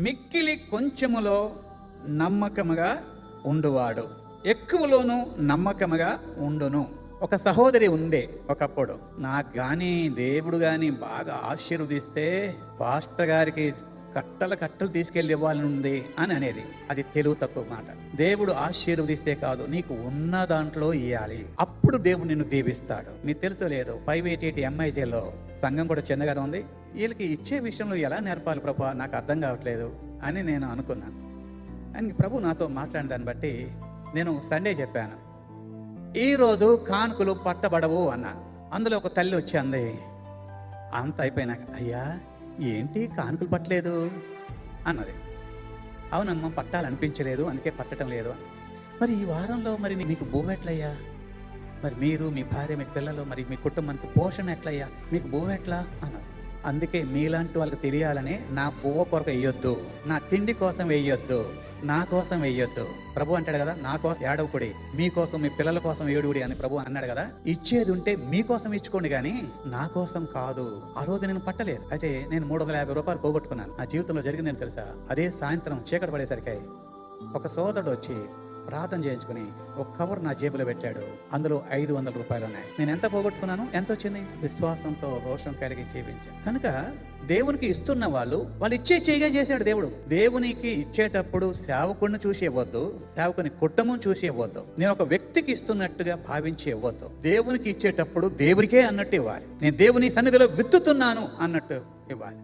మిక్కిలి కొంచెములో నమ్మకముగా ఉండువాడు. ఎక్కువలోనూ నమ్మకముగా ఉండును. ఒక సహోదరి ఉండే ఒకప్పుడు. నాకు కానీ దేవుడు కానీ బాగా ఆశీర్వదిస్తే పాస్టర్ గారికి కట్టల కట్టలు తీసుకెళ్ళి ఇవ్వాలని ఉంది అని అనేది. అది తెలుగు తక్కువ మాట. దేవుడు ఆశీర్వదిస్తే కాదు నీకు ఉన్న దాంట్లో ఇవ్వాలి అప్పుడు దేవుడు నిన్ను దీవిస్తాడు. నీకు తెలుసు లేదు ఫైవ్ ఎయిట్ ఎయిట్ ఎంఐజేలో సంఘం కూడా చిన్నగానే ఉంది. వీళ్ళకి ఇచ్చే విషయంలో ఎలా నేర్పాలి ప్రభా? నాకు అర్థం కావట్లేదు అని నేను అనుకున్నాను. అని ప్రభు నాతో మాట్లాడిన దాన్ని బట్టి నేను సండే చెప్పాను. ఈరోజు కానుకలు పట్టబడవు అన్న. అందులో ఒక తల్లి వచ్చి అంది అంత అయిపోయినాక అయ్యా ఏంటి కానుకలు పట్టలేదు? అన్నది. అవునమ్మా పట్టాలనిపించలేదు అందుకే పట్టడం లేదు అని మరి ఈ వారంలో మరి మీకు భూమి ఎట్లయ్యా? మరి మీరు మీ భార్య మీ పిల్లలు మరి మీ కుటుంబానికి పోషణ ఎట్లయ్యా? మీకు భూమి ఎట్లా? అన్నారు. అందుకే మీలాంటి వాళ్ళకి తెలియాలని నా పువ్వ కొరకు వేయొద్దు. నా తిండి కోసం వేయొద్దు. నా కోసం వేయొద్దు. ప్రభు అంటాడు కదా నా కోసం ఏడవకుడి మీకోసం మీ పిల్లల కోసం ఏడుగుడి అని ప్రభు అన్నాడు కదా ఇచ్చేది ఉంటే మీకోసం ఇచ్చుకోండి కానీ నా కోసం కాదు. ఆ రోజు నేను పట్టలేదు. అయితే నేను మూడు వందల యాభై రూపాయలు పోగొట్టుకున్నాను. నా జీవితంలో జరిగిందని తెలుసా? అదే సాయంత్రం చీకటి పడేసరికి ఒక సోదరుడు వచ్చి ప్రార్థన చేయించుకుని ఒక కవర్ నా జేబులో పెట్టాడు. అందులో ఐదు వందల రూపాయలు ఉన్నాయి నేను ఎంత పోగొట్టుకున్నాను? ఎంత వచ్చింది? విశ్వాసంతో రోషం కలిగి జీవించాను కనుక దేవునికి ఇస్తున్న వాళ్ళు వాళ్ళు ఇచ్చే చేయగా చేశాడు దేవుడు. దేవునికి ఇచ్చేటప్పుడు సేవకుడిని చూసి ఇవ్వద్దు సేవకుని కుటుంబం చూసి ఇవ్వద్దు నేను ఒక వ్యక్తికి ఇస్తున్నట్టుగా భావించి ఇవ్వద్దు దేవునికి ఇచ్చేటప్పుడు దేవుడికే అన్నట్టు ఇవ్వాలి. నేను దేవుని సన్నిధిలో విత్తుతున్నాను అన్నట్టు ఇవ్వాలి.